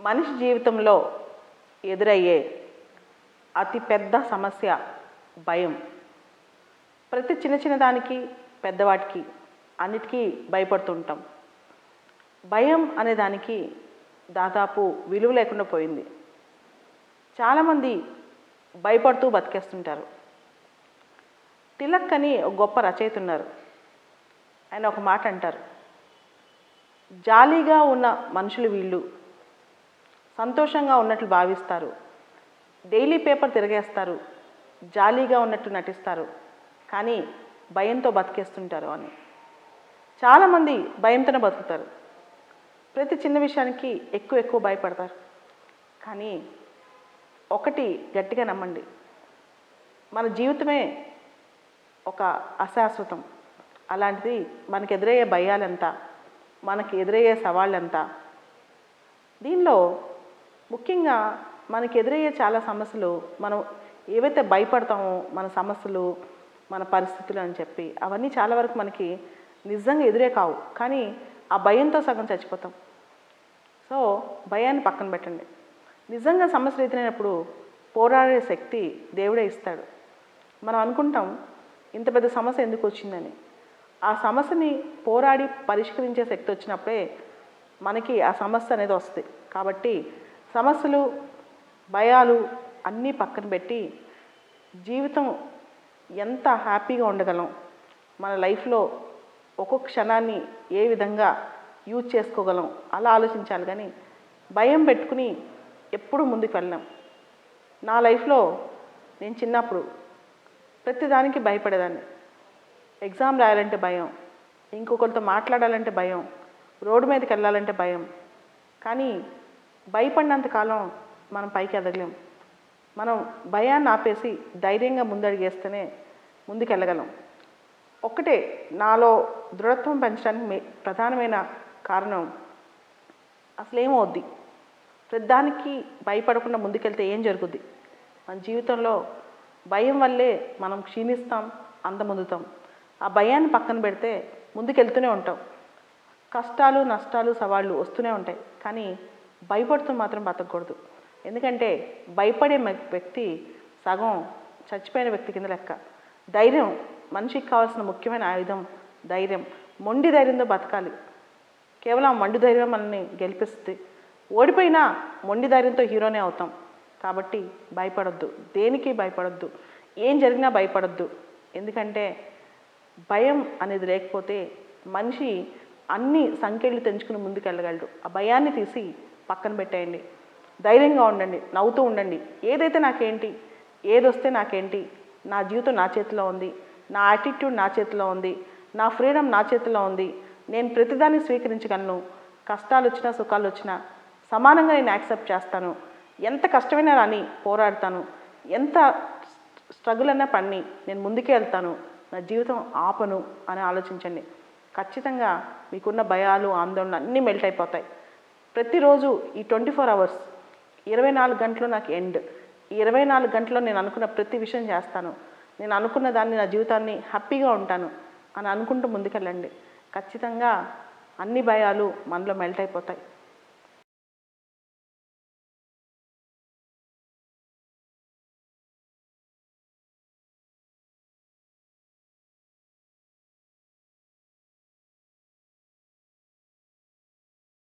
మనిషి జీవితంలో ఎదురయ్యే అతి పెద్ద సమస్య భయం. ప్రతి చిన్న చిన్న దానికి పెద్దవాటికి అన్నిటికీ భయపడుతుంటాం. భయం అనే దానికి దాదాపు విలువ లేకుండా పోయింది. చాలామంది భయపడుతూ బతికేస్తుంటారు. తిలక్ అని ఒక గొప్ప రచయిత ఉన్నారు. ఆయన ఒక మాట అంటారు. జాలీగా ఉన్న మనుషులు వీళ్ళు సంతోషంగా ఉన్నట్లు భావిస్తారు. డైలీ పేపర్ తిరిగేస్తారు. జాలీగా ఉన్నట్టు నటిస్తారు. కానీ భయంతో బతికేస్తుంటారు అని. చాలామంది భయంతోనే బతుకుతారు. ప్రతి చిన్న విషయానికి ఎక్కువ ఎక్కువ భయపడతారు. కానీ ఒకటి గట్టిగా నమ్మండి. మన జీవితమే ఒక అశాశ్వతం. అలాంటిది మనకు ఎదురయ్యే భయాలెంత? మనకి ఎదురయ్యే సవాళ్ళెంత? దీనిలో ముఖ్యంగా మనకి ఎదురయ్యే చాలా సమస్యలు మనం ఏవైతే భయపడతామో మన సమస్యలు మన పరిస్థితులు అని చెప్పి అవన్నీ చాలా వరకు మనకి నిజంగా ఎదురే కావు. కానీ ఆ భయంతో సగం చచ్చిపోతాం. సో భయాన్ని పక్కన పెట్టండి. నిజంగా సమస్యలు ఎదురైనప్పుడు పోరాడే శక్తి దేవుడే ఇస్తాడు. మనం అనుకుంటాం ఇంత పెద్ద సమస్య ఎందుకు వచ్చిందని. ఆ సమస్యని పోరాడి పరిష్కరించే శక్తి వచ్చినప్పుడే మనకి ఆ సమస్య అనేది వస్తుంది. కాబట్టి సమస్యలు భయాలు అన్నీ పక్కన పెట్టి జీవితం ఎంత హ్యాపీగా ఉండగలం మన లైఫ్లో ఒక్కొక్క క్షణాన్ని ఏ విధంగా యూజ్ చేసుకోగలం అలా ఆలోచించాలి. కానీ భయం పెట్టుకుని ఎప్పుడు ముందుకు వెళ్ళాం నా లైఫ్లో నేను చిన్నప్పుడు ప్రతిదానికి భయపడేదాన్ని. ఎగ్జామ్ రాయాలంటే భయం ఇంకొకరితో మాట్లాడాలంటే భయం రోడ్డు మీదకి వెళ్ళాలంటే భయం. కానీ భయపడినంత కాలం మనం పైకి ఎదగలేం. మనం భయాన్ని ఆపేసి ధైర్యంగా ముందడిగేస్తేనే ముందుకెళ్ళగలం. ఒక్కటే నాలో దృఢత్వం పెంచడానికి ప్రధానమైన కారణం అసలు ఏమవుద్ది ప్రతిదానికి భయపడకుండా ముందుకెళ్తే ఏం జరుగుద్ది? మన జీవితంలో భయం వల్లే మనం క్షీణిస్తాం అందముందుతాం. ఆ భయాన్ని పక్కన పెడితే ముందుకెళ్తూనే ఉంటాం. కష్టాలు నష్టాలు సవాళ్ళు వస్తూనే ఉంటాయి. కానీ భయపడుతూ మాత్రం బతకూడదు. ఎందుకంటే భయపడే వ్యక్తి సగం చచ్చిపోయిన వ్యక్తి కింద లెక్క. ధైర్యం మనిషికి కావాల్సిన ముఖ్యమైన ఆయుధం ధైర్యం. మొండి ధైర్యంతో బతకాలి. కేవలం మొండి ధైర్యం మనల్ని గెలిపిస్తుంది. ఓడిపోయినా మొండి ధైర్యంతో హీరోనే అవుతాం. కాబట్టి భయపడొద్దు. దేనికి భయపడొద్దు? ఏం జరిగినా భయపడొద్దు. ఎందుకంటే భయం అనేది లేకపోతే మనిషి అన్ని సంఖ్యలు తెంచుకుని ముందుకు వెళ్ళగలడు ఆ భయాన్ని తీసి పక్కన పెట్టేయండి. ధైర్యంగా ఉండండి నవ్వుతూ ఉండండి. ఏదైతే నాకేంటి ఏదొస్తే నాకేంటి నా జీవితం నా చేతిలో ఉంది నా యాటిట్యూడ్ నా చేతిలో ఉంది నా ఫ్రీడమ్ నా చేతిలో ఉంది నేను ప్రతిదాన్ని స్వీకరించగలను. కష్టాలు వచ్చినా సుఖాలు వచ్చినా సమానంగా నేను యాక్సెప్ట్ చేస్తాను. ఎంత కష్టమైనా రాని పోరాడతాను. ఎంత స్ట్రగుల్ అయినా పని నేను ముందుకే వెళ్తాను. నా జీవితం ఆపను అని ఆలోచించండి. ఖచ్చితంగా మీకున్న భయాలు ఆందోళన అన్నీ మెల్ట్ అయిపోతాయి. ప్రతిరోజు ఈ ట్వంటీ ఫోర్ అవర్స్ ఇరవై నాలుగు గంటలు నాకు ఎండ్. ఇరవై నాలుగు గంటల్లో నేను అనుకున్న ప్రతి విషయం చేస్తాను. నేను అనుకున్న దాన్ని నా జీవితాన్ని హ్యాపీగా ఉంటాను అని అనుకుంటూ ముందుకెళ్ళండి. ఖచ్చితంగా అన్ని భయాలు మనలో మెల్ట్ అయిపోతాయి.